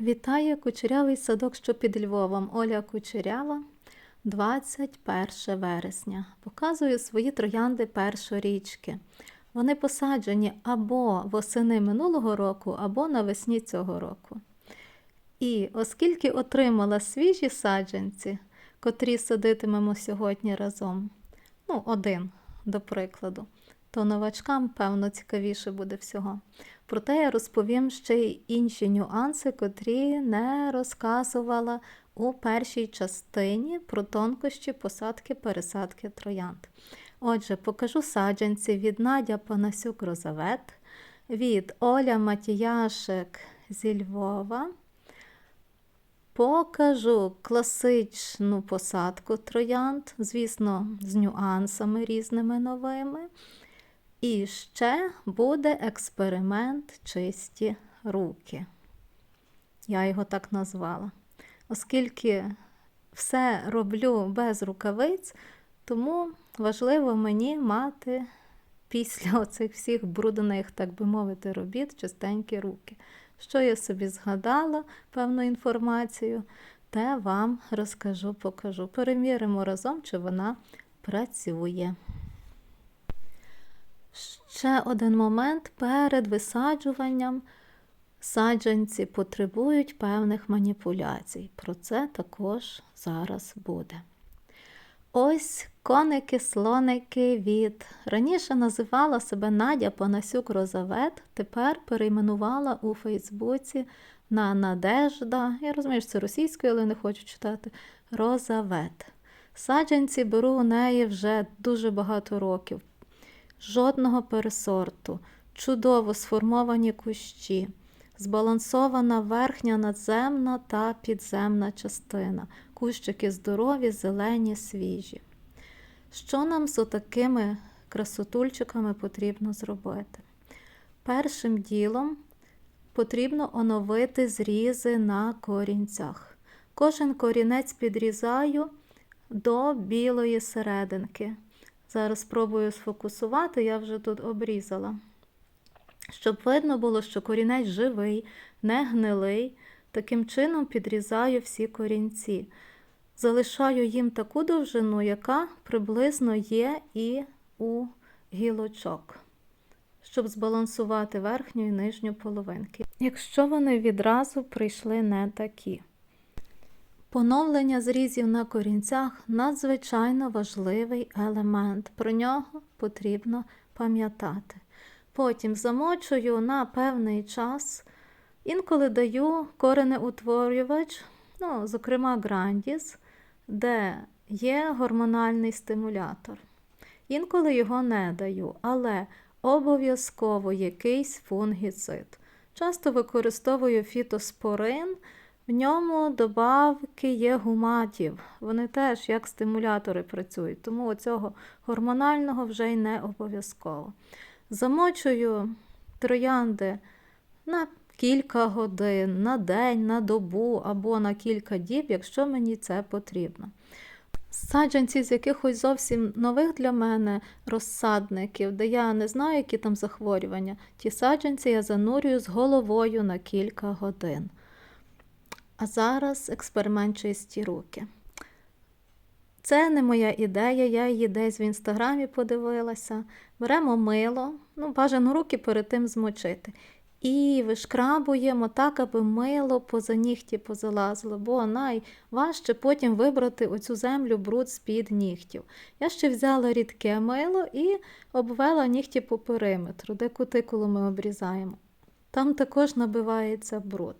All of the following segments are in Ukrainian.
Вітає кучерявий садок, що під Львовом. Оля Кучерява, 21 вересня. Показую свої троянди першорічки. Вони посаджені або восени минулого року, або навесні цього року. І оскільки отримала свіжі саджанці, котрі садитимемо сьогодні разом, ну, один, до прикладу, то новачкам, певно, цікавіше буде всього. Проте я розповім ще й інші нюанси, котрі не розказувала у першій частині про тонкощі посадки пересадки троянд. Отже, покажу саджанці від Надя Панасюк Розавет, від Оля Матіяшек зі Львова. Покажу класичну посадку троянд, звісно, з нюансами різними новими. І ще буде експеримент чисті руки. Я його так назвала. Оскільки все роблю без рукавиць, тому важливо мені мати після оцих всіх брудних, так би мовити, робіт чистенькі руки. Що я собі згадала певну інформацію, те вам розкажу, покажу. Перевіримо разом, чи вона працює. Ще один момент перед висаджуванням саджанці потребують певних маніпуляцій. Про це також зараз буде. Ось коники-слоники від. Раніше називала себе Надя Панасюк Розавет, тепер перейменувала у Фейсбуці на Надежда. Я розумію, що це російською, але не хочу читати. Розавет. Саджанці беру у неї вже дуже багато років. Жодного пересорту, чудово сформовані кущі, збалансована верхня надземна та підземна частина, кущики здорові, зелені, свіжі. Що нам з отакими красотульчиками потрібно зробити? Першим ділом потрібно оновити зрізи на корінцях. Кожен корінець підрізаю до білої серединки. Зараз спробую сфокусувати, я вже тут обрізала. Щоб видно було, що корінець живий, не гнилий. Таким чином підрізаю всі корінці. Залишаю їм таку довжину, яка приблизно є і у гілочок, щоб збалансувати верхню і нижню половинки. Якщо вони відразу прийшли не такі. Поновлення зрізів на корінцях надзвичайно важливий елемент. Про нього потрібно пам'ятати. Потім замочую на певний час, інколи даю коренеутворювач, ну, зокрема грандіс, де є гормональний стимулятор. Інколи його не даю, але обов'язково якийсь фунгіцид. Часто використовую фітоспорин. В ньому добавки є гуматів. Вони теж як стимулятори працюють, тому оцього гормонального вже й не обов'язково. Замочую троянди на кілька годин, на день, на добу або на кілька діб, якщо мені це потрібно. Саджанці з якихось зовсім нових для мене розсадників, де я не знаю, які там захворювання, ті саджанці я занурюю з головою на кілька годин. А зараз експеримент чисті руки. Це не моя ідея, я її десь в інстаграмі подивилася. Беремо мило, ну, бажано руки перед тим змочити. І вишкрабуємо так, аби мило поза нігті позалазило, бо найважче потім вибрати оцю землю бруд з-під нігтів. Я ще взяла рідке мило і обвела нігті по периметру, де кутикулу ми обрізаємо. Там також набивається бруд.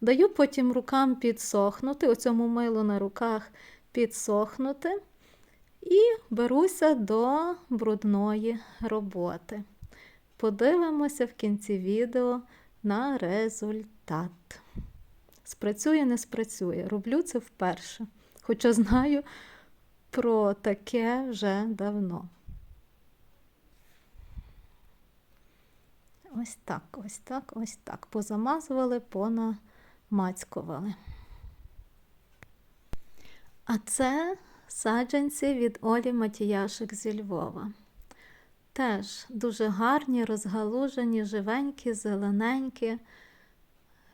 Даю потім рукам підсохнути, оцьому милу на руках підсохнути, і беруся до брудної роботи. Подивимося в кінці відео на результат. Спрацює, не спрацює. Роблю це вперше. Хоча знаю про таке вже давно. Ось так, ось так, ось так. Позамазували, понамацькували. А це саджанці від Олі Матіяшик зі Львова. Теж дуже гарні, розгалужені, живенькі, зелененькі.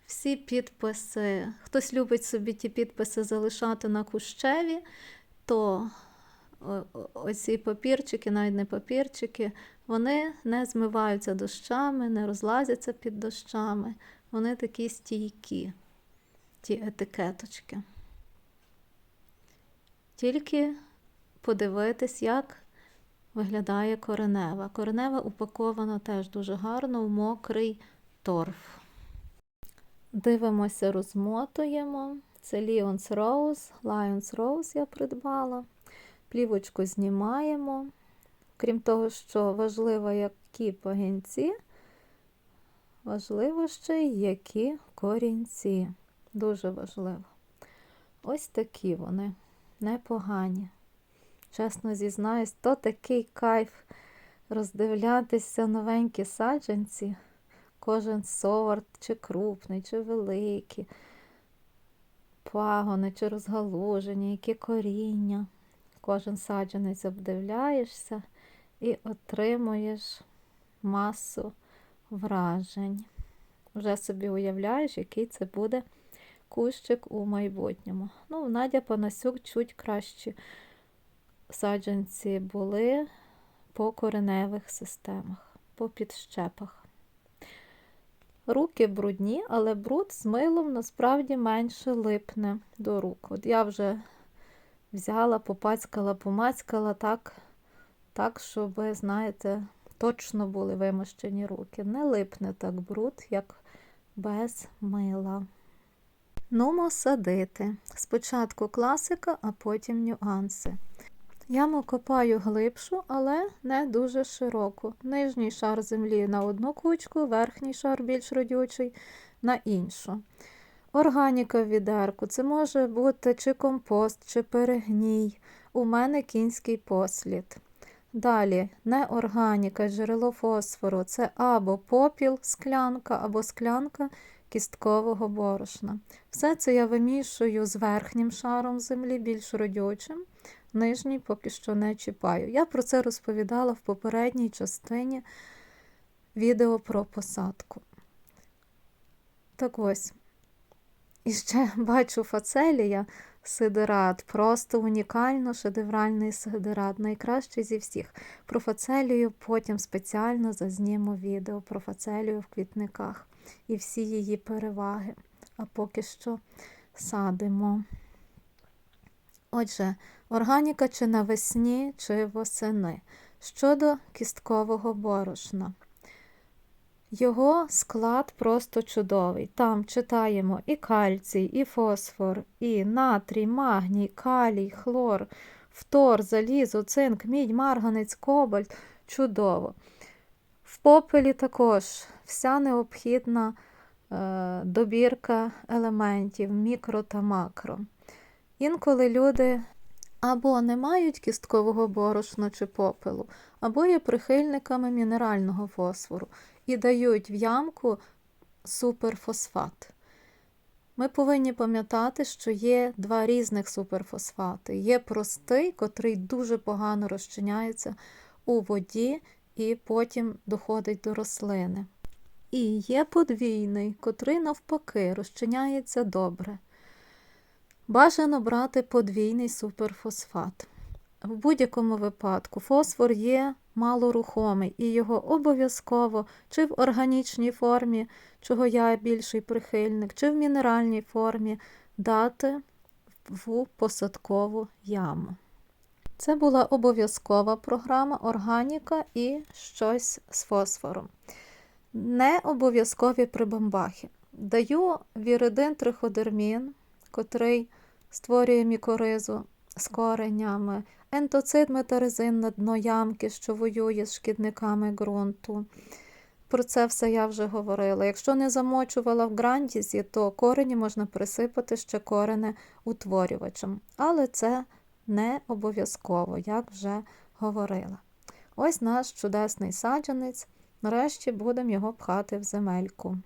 Всі підписи. Хтось любить собі ті підписи залишати на кущеві, то оці папірчики, навіть не папірчики, вони не змиваються дощами, не розлазяться під дощами. Вони такі стійкі, ті етикеточки. Тільки подивитись, як виглядає коренева. Коренева упакована теж дуже гарно в мокрий торф. Дивимося, розмотуємо. Це Lions Rose, Lions Rose я придбала. Плівочку знімаємо. Крім того, що важливо, які пагінці, важливо ще й які корінці. Дуже важливо. Ось такі вони, непогані. Чесно зізнаюсь, то такий кайф роздивлятися новенькі саджанці. Кожен сорт, чи крупний, чи великий, пагони, чи розгалужені, які коріння. Кожен саджанець обдивляєшся і отримуєш масу вражень. Вже собі уявляєш, який це буде кущик у майбутньому. Ну, в Надя Панасюк чуть кращі саджанці були по кореневих системах, по підщепах. Руки брудні, але бруд з милом насправді менше липне до рук. От я вже взяла, попацькала, помацькала так, так, щоб, знаєте, точно були вимощені руки. Не липне так бруд, як без мила. Нумо садити. Спочатку класика, а потім нюанси. Яму копаю глибшу, але не дуже широку. Нижній шар землі на одну кучку, верхній шар більш родючий на іншу. Органіка в відерку. Це може бути чи компост, чи перегній. У мене кінський послід. Далі неорганіка, джерело фосфору це або попіл, склянка, або склянка кісткового борошна. Все це я вимішую з верхнім шаром землі, більш родючим. Нижній поки що не чіпаю. Я про це розповідала в попередній частині відео про посадку. Так ось. І ще бачу фацелія сидерат, просто унікально шедевральний сидерат, найкращий зі всіх. Про фацелію потім спеціально зазніму відео про фацелію в квітниках і всі її переваги. А поки що садимо. Отже, органіка чи навесні, чи восени. Щодо кісткового борошна. Його склад просто чудовий. Там читаємо і кальцій, і фосфор, і натрій, магній, калій, хлор, фтор, залізо, цинк, мідь, марганець, кобальт. Чудово. В попелі також вся необхідна е, добірка елементів, мікро та макро. Інколи люди або не мають кісткового борошна чи попелу, або є прихильниками мінерального фосфору і дають в ямку суперфосфат. Ми повинні пам'ятати, що є два різних суперфосфати. Є простий, котрий дуже погано розчиняється у воді і потім доходить до рослини. І є подвійний, котрий навпаки розчиняється добре. Бажано брати подвійний суперфосфат. В будь-якому випадку фосфор є малорухомий, і його обов'язково чи в органічній формі, чого я більший прихильник, чи в мінеральній формі дати в посадкову яму. Це була обов'язкова програма органіка і щось з фосфором. Не обов'язкові прибамбахи. Даю віридин триходермін, котрий створює мікоризу з коренями, ентоцид метаризин на дно ямки, що воює з шкідниками ґрунту. Про це все я вже говорила. Якщо не замочувала в грандізі, то корені можна присипати ще корене утворювачем. Але це не обов'язково, як вже говорила. Ось наш чудесний саджанець. Нарешті будемо його пхати в земельку.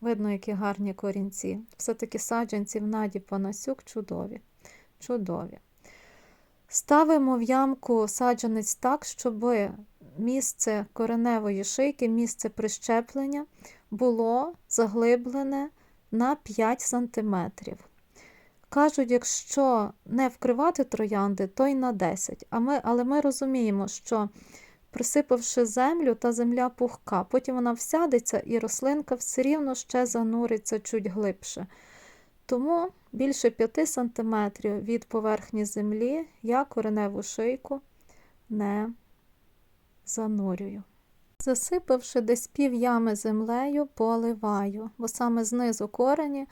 Видно, які гарні корінці. Все-таки саджанці в Наді Панасюк чудові. чудові. Ставимо в ямку саджанець так, щоб місце кореневої шийки, місце прищеплення було заглиблене на 5 см. Кажуть, якщо не вкривати троянди, то й на 10. А ми, але ми розуміємо, що присипавши землю, та земля пухка, потім вона всядеться і рослинка все рівно ще зануриться чуть глибше. Тому більше 5 см від поверхні землі я кореневу шийку не занурюю. Засипавши десь пів ями землею, поливаю, бо саме знизу корені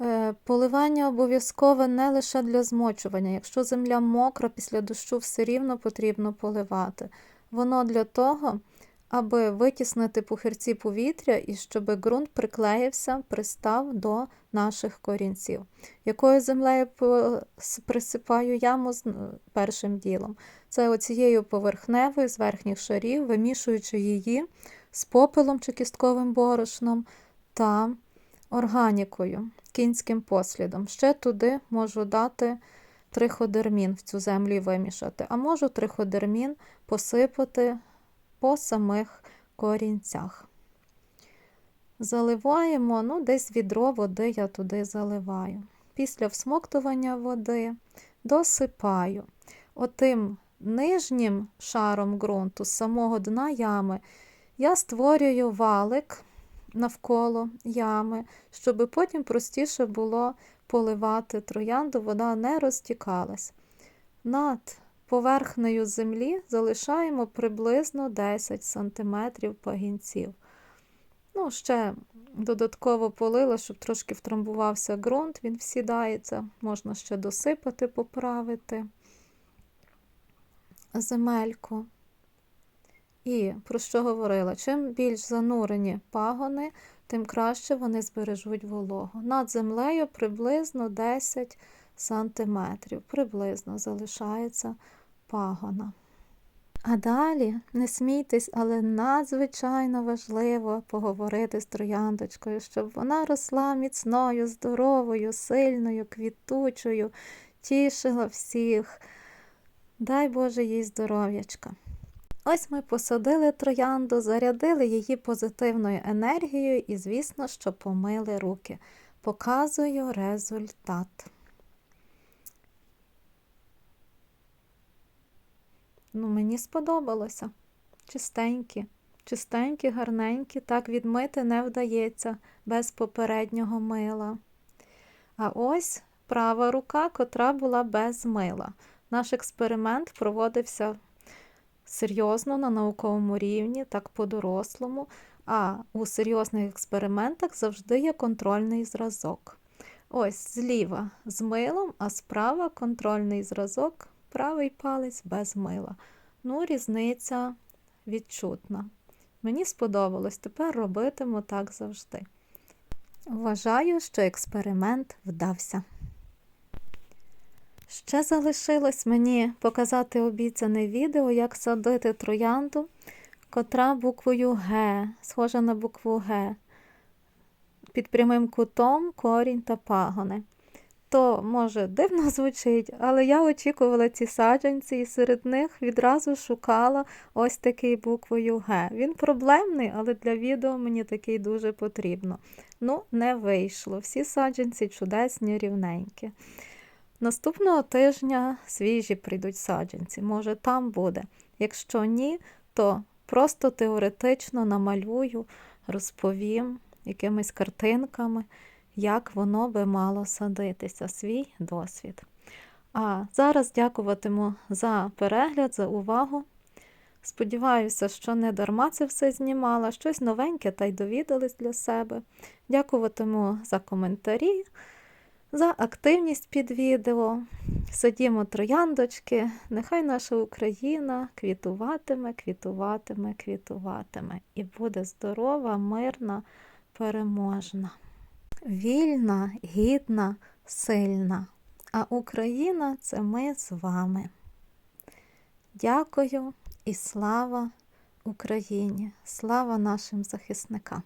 е, поливання обов'язкове не лише для змочування. Якщо земля мокра, після дощу все рівно потрібно поливати. Воно для того, аби витіснити пухирці повітря і щоб ґрунт приклеївся, пристав до наших корінців. Якою землею присипаю яму першим ділом? Це оцією поверхневою з верхніх шарів, вимішуючи її з попелом чи кістковим борошном та органікою, кінським послідом. Ще туди можу дати триходермін в цю землю вимішати, а можу триходермін посипати по самих корінцях. Заливаємо, ну, десь відро води я туди заливаю. Після всмоктування води досипаю. Отим нижнім шаром ґрунту з самого дна ями я створюю валик навколо ями, щоб потім простіше було поливати троянду, вода не розтікалась. Над поверхнею землі залишаємо приблизно 10 см пагінців. Ну, ще додатково полила, щоб трошки втрамбувався ґрунт, він всідається, можна ще досипати, поправити земельку. І про що говорила? Чим більш занурені пагони, тим краще вони збережуть вологу. Над землею приблизно 10 сантиметрів, приблизно залишається пагона. А далі, не смійтесь, але надзвичайно важливо поговорити з трояндочкою, щоб вона росла міцною, здоровою, сильною, квітучою, тішила всіх. Дай Боже їй здоров'ячка. Ось ми посадили троянду, зарядили її позитивною енергією і, звісно, що помили руки. Показую результат. Ну, Мені сподобалося. Чистенькі, чистенькі, гарненькі, так відмити не вдається без попереднього мила. А ось права рука, котра була без мила. Наш експеримент проводився серйозно на науковому рівні, так по-дорослому, а у серйозних експериментах завжди є контрольний зразок. Ось зліва з милом, а справа контрольний зразок, правий палець без мила. Ну, різниця відчутна. Мені сподобалось, тепер робитиму так завжди. Вважаю, що експеримент вдався. Ще залишилось мені показати обіцяне відео, як садити троянду, котра буквою Г, схожа на букву Г, під прямим кутом корінь та пагони. То, може, дивно звучить, але я очікувала ці саджанці і серед них відразу шукала ось такий буквою Г. Він проблемний, але для відео мені такий дуже потрібно. Ну, не вийшло. Всі саджанці чудесні, рівненькі. Наступного тижня свіжі прийдуть саджанці, може, там буде. Якщо ні, то просто теоретично намалюю, розповім якимись картинками, як воно би мало садитися, свій досвід. А зараз дякуватиму за перегляд, за увагу. Сподіваюся, що не дарма це все знімала, щось новеньке та й довідались для себе. Дякуватиму за коментарі за активність під відео. Садімо трояндочки, нехай наша Україна квітуватиме, квітуватиме, квітуватиме і буде здорова, мирна, переможна, вільна, гідна, сильна. А Україна це ми з вами. Дякую і слава Україні! Слава нашим захисникам!